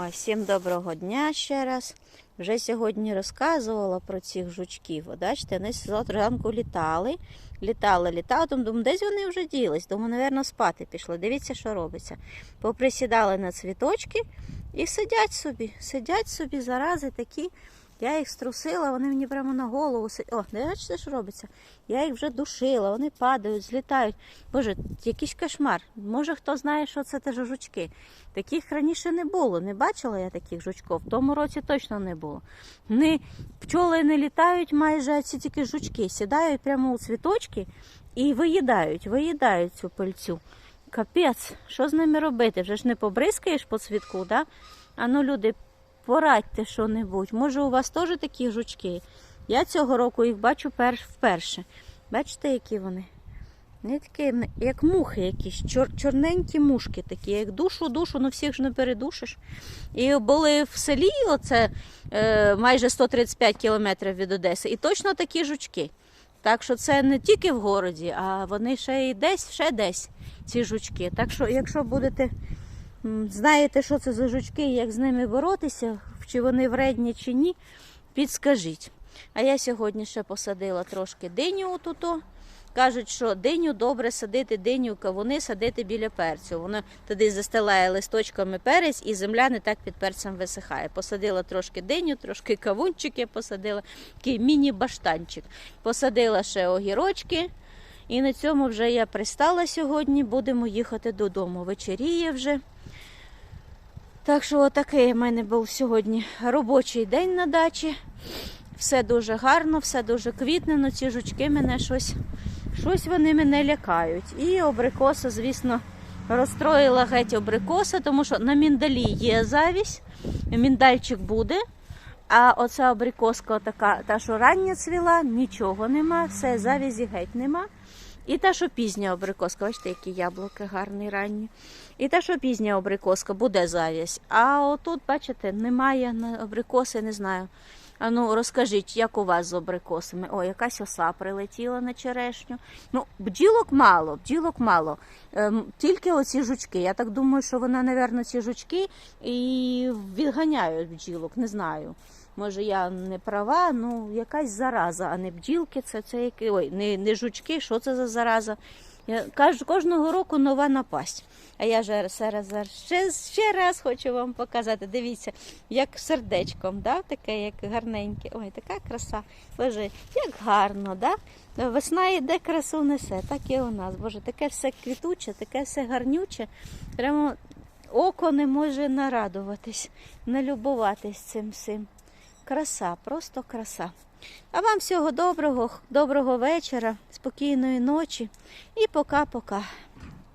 Всім доброго дня ще раз. Вже сьогодні розказувала про цих жучків. Бачите, вони завтра ранку літали, літали, літали. Думаю, десь вони вже ділись. Думаю, мабуть, спати пішли. Дивіться, що робиться. Поприсідали на цвіточки і сидять собі, сидять собі, зарази такі. Я їх струсила, вони мені прямо на голову О, не бачите, що робиться? Я їх вже душила, вони падають, злітають. Боже, якийсь кошмар. Може, хто знає, що це те жучки. Таких раніше не було. Не бачила я таких жучків. В тому році точно не було. Не, пчоли не літають майже, а ці тільки жучки. Сідають прямо у цвіточки і виїдають, виїдають цю пильцю. Капець, що з ними робити? Вже ж не побризкаєш по цвітку, да? А ну, люди, порадьте що-небудь. Може, у вас теж такі жучки? Я цього року їх бачу перш, вперше. Бачите, які вони? Вони такі, як мухи якісь, чор, чорненькі мушки такі, як душу, душу, ну всіх ж не передушиш. І були в селі, оце е, майже 135 кілометрів від Одеси, і точно такі жучки. Так що це не тільки в городі, а вони ще й десь, ще десь ці жучки. Так що, якщо будете знаєте, що це за жучки, як з ними боротися, чи вони вредні, чи ні, підскажіть. А я сьогодні ще посадила трошки диню отуто. Кажуть, що диню добре садити, диню кавуни садити біля перцю. Воно туди застилає листочками перець, і земля не так під перцем висихає. Посадила трошки диню, трошки кавунчики посадила, такий міні-баштанчик. Посадила ще огірочки. І на цьому вже я пристала сьогодні. Будемо їхати додому. Вечеріє вже. Так що отакий у мене був сьогодні робочий день на дачі. Все дуже гарно, все дуже квітнено. Ці жучки мене щось, щось вони мене лякають. І абрикоса, звісно, розстроїла геть абрикоса, тому що на міндалі є завість, міндальчик буде. А оця абрикоска, така, та, що рання цвіла, нічого нема, все, завізі геть нема. І та, що пізня абрикоска, бачите, які яблуки гарні ранні. І та, що пізня абрикоска, буде завість. А отут, бачите, немає на абрикоси, не знаю. А ну розкажіть, як у вас з абрикосами? О, якась оса прилетіла на черешню. Ну, бджілок мало, бджілок мало. Ем, тільки оці жучки. Я так думаю, що вона, напевно, ці жучки і відганяють бджілок, не знаю. Може, я не права, ну якась зараза, а не бджілки. Це, це які. Ой, не, не жучки, що це за зараза? Я кажу, кожного року нова напасть. А я ж зараз ще, ще раз хочу вам показати. Дивіться, як сердечком, да? таке, як гарненьке. Ой, така краса. Боже, як гарно, да? Весна йде, красу несе, так і у нас. Боже, таке все квітуче, таке все гарнюче. Прямо око не може нарадуватись, налюбуватись цим всім. Краса, просто краса. А вам всього доброго, доброго вечора, спокійної ночі і пока-пока.